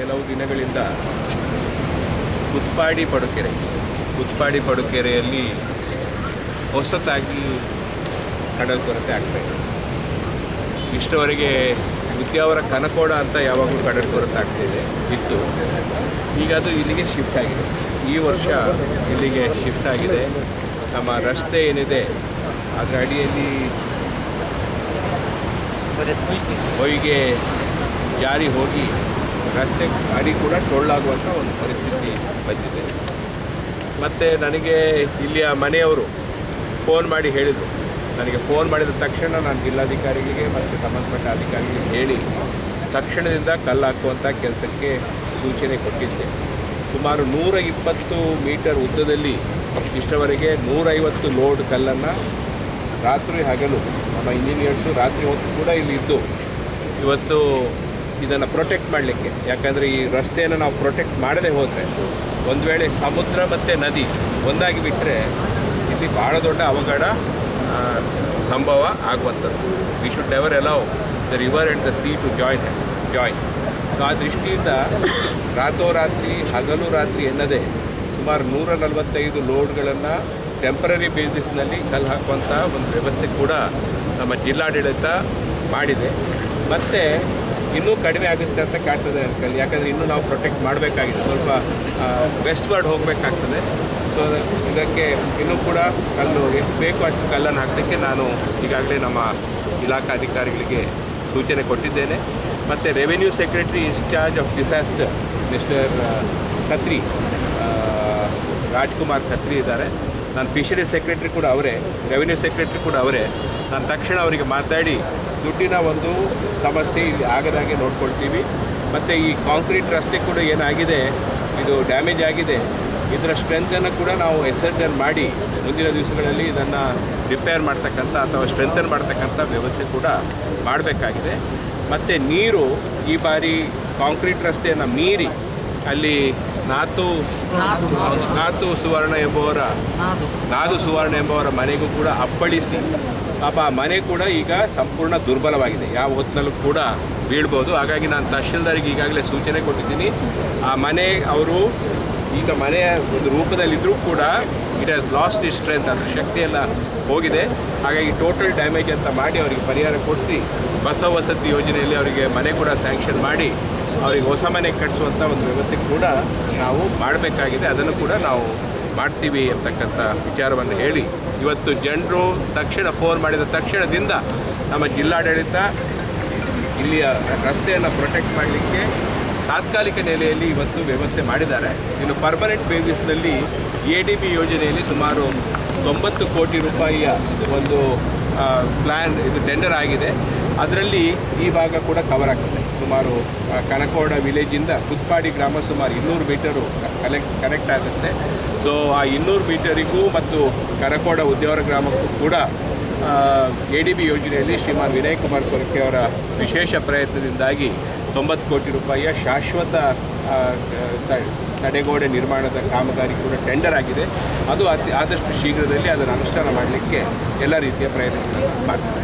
ಕೆಲವು ದಿನಗಳಿಂದ ಕುತ್ಪಾಡಿ ಪಡುಕೆರೆ ಕುತ್ಪಾಡಿ ಪಡುಕೆರೆಯಲ್ಲಿ ಹೊಸತಾಗಿ ಕಡಲ್ ಕೊರತೆ ಆಗ್ತಾಯಿದೆ ಇಷ್ಟವರೆಗೆ ಉದ್ಯಾವರ ಕನಕೋಡ ಅಂತ ಯಾವಾಗಲೂ ಕಡಲ್ ಕೊರತೆ ಆಗ್ತಿದೆ ಇತ್ತು. ಈಗ ಅದು ಇಲ್ಲಿಗೆ ಶಿಫ್ಟ್ ಆಗಿದೆ. ಈ ವರ್ಷ ಇಲ್ಲಿಗೆ ಶಿಫ್ಟ್ ಆಗಿದೆ. ನಮ್ಮ ರಸ್ತೆ ಏನಿದೆ, ಅದರ ಅಡಿಯಲ್ಲಿ ಹೊಯ್ಗೆ ಜಾರಿ ಹೋಗಿ ರಸ್ತೆ ಗಾಡಿ ಕೂಡ ಟೊಳ್ಳಾಗುವಂಥ ಒಂದು ಪರಿಸ್ಥಿತಿ ಬಂದಿದೆ. ಮತ್ತು ನನಗೆ ಇಲ್ಲಿಯ ಮನೆಯವರು ಫೋನ್ ಮಾಡಿ ಹೇಳಿದರು. ನನಗೆ ಫೋನ್ ಮಾಡಿದ ತಕ್ಷಣ ನಾನು ಜಿಲ್ಲಾಧಿಕಾರಿಗಳಿಗೆ ಮತ್ತು ಸಂಬಂಧಪಟ್ಟ ಅಧಿಕಾರಿಗಳಿಗೆ ಹೇಳಿ, ತಕ್ಷಣದಿಂದ ಕಲ್ಲು ಹಾಕುವಂಥ ಕೆಲಸಕ್ಕೆ ಸೂಚನೆ ಕೊಟ್ಟಿದ್ದೆ. ಸುಮಾರು ನೂರ ಇಪ್ಪತ್ತು ಮೀಟರ್ ಉದ್ದದಲ್ಲಿ ಇಷ್ಟವರೆಗೆ ನೂರೈವತ್ತು ಲೋಡ್ ಕಲ್ಲನ್ನು ರಾತ್ರಿ ಹಗಲು, ನಮ್ಮ ಇಂಜಿನಿಯರ್ಸು ರಾತ್ರಿ ಹೊತ್ತು ಕೂಡ ಇಲ್ಲಿ ಇದ್ದು, ಇವತ್ತು ಇದನ್ನು ಪ್ರೊಟೆಕ್ಟ್ ಮಾಡಲಿಕ್ಕೆ. ಯಾಕಂದರೆ ಈ ರಸ್ತೆಯನ್ನು ನಾವು ಪ್ರೊಟೆಕ್ಟ್ ಮಾಡದೆ ಹೋದರೆ ಒಂದು ವೇಳೆ ಸಮುದ್ರ ಮತ್ತು ನದಿ ಒಂದಾಗಿ ಬಿಟ್ಟರೆ ಇಲ್ಲಿ ಭಾಳ ದೊಡ್ಡ ಅವಘಡ ಸಂಭವ ಆಗುವಂಥದ್ದು. We should never allow the river and the sea to join join so ಆ ದೃಷ್ಟಿಯಿಂದ ರಾತ್ರೋರಾತ್ರಿ ಹಗಲು ರಾತ್ರಿ ಎನ್ನದೆ ಸುಮಾರು ನೂರ ನಲವತ್ತೈದು ಲೋಡ್ಗಳನ್ನು ಟೆಂಪರರಿ ಬೇಸಿಸ್ನಲ್ಲಿ ಕಲ್ಲು ಹಾಕುವಂಥ ಒಂದು ವ್ಯವಸ್ಥೆ ಕೂಡ ನಮ್ಮ ಜಿಲ್ಲಾಡಳಿತ ಮಾಡಿದೆ. ಮತ್ತು ಇನ್ನೂ ಕಡಿಮೆ ಆಗುತ್ತೆ ಅಂತ ಕಾಣ್ತದೆ ಅದಕ್ಕೆ ಯಾಕಂದರೆ ಇನ್ನೂ ನಾವು ಪ್ರೊಟೆಕ್ಟ್ ಮಾಡಬೇಕಾಗಿದೆ. ಸ್ವಲ್ಪ ವೆಸ್ಟ್ವರ್ಡ್ ಹೋಗಬೇಕಾಗ್ತದೆ. ಸೊ ಇದಕ್ಕೆ ಇನ್ನೂ ಕೂಡ ಕಲ್ಲು, ಎಷ್ಟು ಬೇಕು ಅಷ್ಟು ಕಲ್ಲನ್ನು ಹಾಕಲಿಕ್ಕೆ ನಾನು ಈಗಾಗಲೇ ನಮ್ಮ ಇಲಾಖಾ ಅಧಿಕಾರಿಗಳಿಗೆ ಸೂಚನೆ ಕೊಟ್ಟಿದ್ದೇನೆ. ಮತ್ತು revenue secretary in charge of disaster mister Khatri Rajkumar Khatri ಇದ್ದಾರೆ. ನಾನು ಫಿಶರಿ ಸೆಕ್ರೆಟ್ರಿ ಕೂಡ ಅವರೇ, ರೆವಿನ್ಯೂ ಸೆಕ್ರೆಟ್ರಿ ಕೂಡ ಅವರೇ. ನಾನು ತಕ್ಷಣ ಅವರಿಗೆ ಮಾತಾಡಿ, ದುಡ್ಡಿನ ಒಂದು ಸಮಸ್ಯೆ ಇಲ್ಲಿ ಆಗದಾಗೆ ನೋಡ್ಕೊಳ್ತೀವಿ. ಮತ್ತು ಈ ಕಾಂಕ್ರೀಟ್ ರಸ್ತೆ ಕೂಡ ಏನಾಗಿದೆ, ಇದು ಡ್ಯಾಮೇಜ್ ಆಗಿದೆ. ಇದರ ಸ್ಟ್ರೆಂತನ್ನು ಕೂಡ ನಾವು ಎಸೆಂಡರ್ ಮಾಡಿ, ಮುಂದಿನ ದಿವಸಗಳಲ್ಲಿ ಇದನ್ನು ರಿಪೇರ್ ಮಾಡ್ತಕ್ಕಂಥ ಅಥವಾ ಸ್ಟ್ರೆಂಥನ್ ಮಾಡ್ತಕ್ಕಂಥ ವ್ಯವಸ್ಥೆ ಕೂಡ ಮಾಡಬೇಕಾಗಿದೆ. ಮತ್ತು ನೀರು, ಈ ಬಾರಿ ಕಾಂಕ್ರೀಟ್ ರಸ್ತೆಯನ್ನು ಮೀರಿ ಅಲ್ಲಿ ನಾತು. ನಾತು. ಸುವರ್ಣ ಎಂಬುವರ ನಾದು ಸುವರ್ಣ ಎಂಬುವರ ಮನೆಗೂ ಕೂಡ ಅಪ್ಪಳಿಸಿ. ಪಾಪ ಆ ಮನೆ ಕೂಡ ಈಗ ಸಂಪೂರ್ಣ ದುರ್ಬಲವಾಗಿದೆ. ಯಾವ ಹೊತ್ತಿನಲ್ಲೂ ಕೂಡ ಬೀಳ್ಬೋದು. ಹಾಗಾಗಿ ನಾನು ತಹಶೀಲ್ದಾರಿಗೆ ಈಗಾಗಲೇ ಸೂಚನೆ ಕೊಟ್ಟಿದ್ದೀನಿ. ಆ ಮನೆ ಅವರು ಈಗ ಮನೆಯ ಒಂದು ರೂಪದಲ್ಲಿದ್ದರೂ ಕೂಡ it has lost its strength ಅದರ ಶಕ್ತಿ ಎಲ್ಲ ಹೋಗಿದೆ. ಹಾಗಾಗಿ ಟೋಟಲ್ ಡ್ಯಾಮೇಜ್ ಅಂತ ಮಾಡಿ ಅವರಿಗೆ ಪರಿಹಾರ ಕೊಡಿಸಿ ಬಸ ವಸತಿ ಯೋಜನೆಯಲ್ಲಿ ಅವರಿಗೆ ಮನೆ ಕೂಡ ಸ್ಯಾಂಕ್ಷನ್ ಮಾಡಿ ಅವರಿಗೆ ಹೊಸ ಮನೆ ಕಟ್ಟಿಸುವಂಥ ಒಂದು ವ್ಯವಸ್ಥೆ ಕೂಡ ನಾವು ಮಾಡಬೇಕಾಗಿದೆ. ಅದನ್ನು ಕೂಡ ನಾವು ಮಾಡ್ತೀವಿ ಅಂತಕ್ಕಂಥ ವಿಚಾರವನ್ನು ಹೇಳಿ ಇವತ್ತು ಜನರು ತಕ್ಷಣ ಫೋನ್ ಮಾಡಿದ ತಕ್ಷಣದಿಂದ ನಮ್ಮ ಜಿಲ್ಲಾಡಳಿತ ಇಲ್ಲಿಯ ರಸ್ತೆಯನ್ನು ಪ್ರೊಟೆಕ್ಟ್ ಮಾಡಲಿಕ್ಕೆ ತಾತ್ಕಾಲಿಕ ನೆಲೆಯಲ್ಲಿ ಇವತ್ತು ವ್ಯವಸ್ಥೆ ಮಾಡಿದ್ದಾರೆ. ಇನ್ನು ಪರ್ಮನೆಂಟ್ ಬೇಸಿಸ್ನಲ್ಲಿ ಎ ಡಿ ಬಿ ಯೋಜನೆಯಲ್ಲಿ ಸುಮಾರು ತೊಂಬತ್ತು ಕೋಟಿ ರೂಪಾಯಿಯ ಒಂದು ಪ್ಲ್ಯಾನ್ ಇದು ಟೆಂಡರ್ ಆಗಿದೆ. ಅದರಲ್ಲಿ ಈ ಭಾಗ ಕೂಡ ಕವರ್ ಆಗ್ತದೆ. ಸುಮಾರು ಕನಕೋಡ ವಿಲೇಜಿಂದ ಕುತ್ಪಾಡಿ ಗ್ರಾಮ ಸುಮಾರು ಇನ್ನೂರು ಮೀಟರು ಕಲೆಕ್ಟ್ ಕನೆಕ್ಟ್ ಆಗುತ್ತೆ. ಸೊ ಆ ಇನ್ನೂರು ಮೀಟರಿಗೂ ಮತ್ತು ಕನಕೋಡ ಉದ್ಯಾವರ ಗ್ರಾಮಕ್ಕೂ ಕೂಡ ಎ ಡಿ ಬಿ ಯೋಜನೆಯಲ್ಲಿ ಶ್ರೀಮಾನ್ ವಿನಯ್ ಕುಮಾರ್ ಸೊರಕೆ ಅವರ ವಿಶೇಷ ಪ್ರಯತ್ನದಿಂದಾಗಿ ತೊಂಬತ್ತು ಕೋಟಿ ರೂಪಾಯಿಯ ಶಾಶ್ವತ ತಡೆಗೋಡೆ ನಿರ್ಮಾಣದ ಕಾಮಗಾರಿ ಕೂಡ ಟೆಂಡರ್ ಆಗಿದೆ. ಅದು ಅತಿ, ಆದಷ್ಟು ಶೀಘ್ರದಲ್ಲಿ ಅದನ್ನು ಅನುಷ್ಠಾನ ಮಾಡಲಿಕ್ಕೆ ಎಲ್ಲ ರೀತಿಯ ಪ್ರಯತ್ನ ಮಾಡ್ತಾರೆ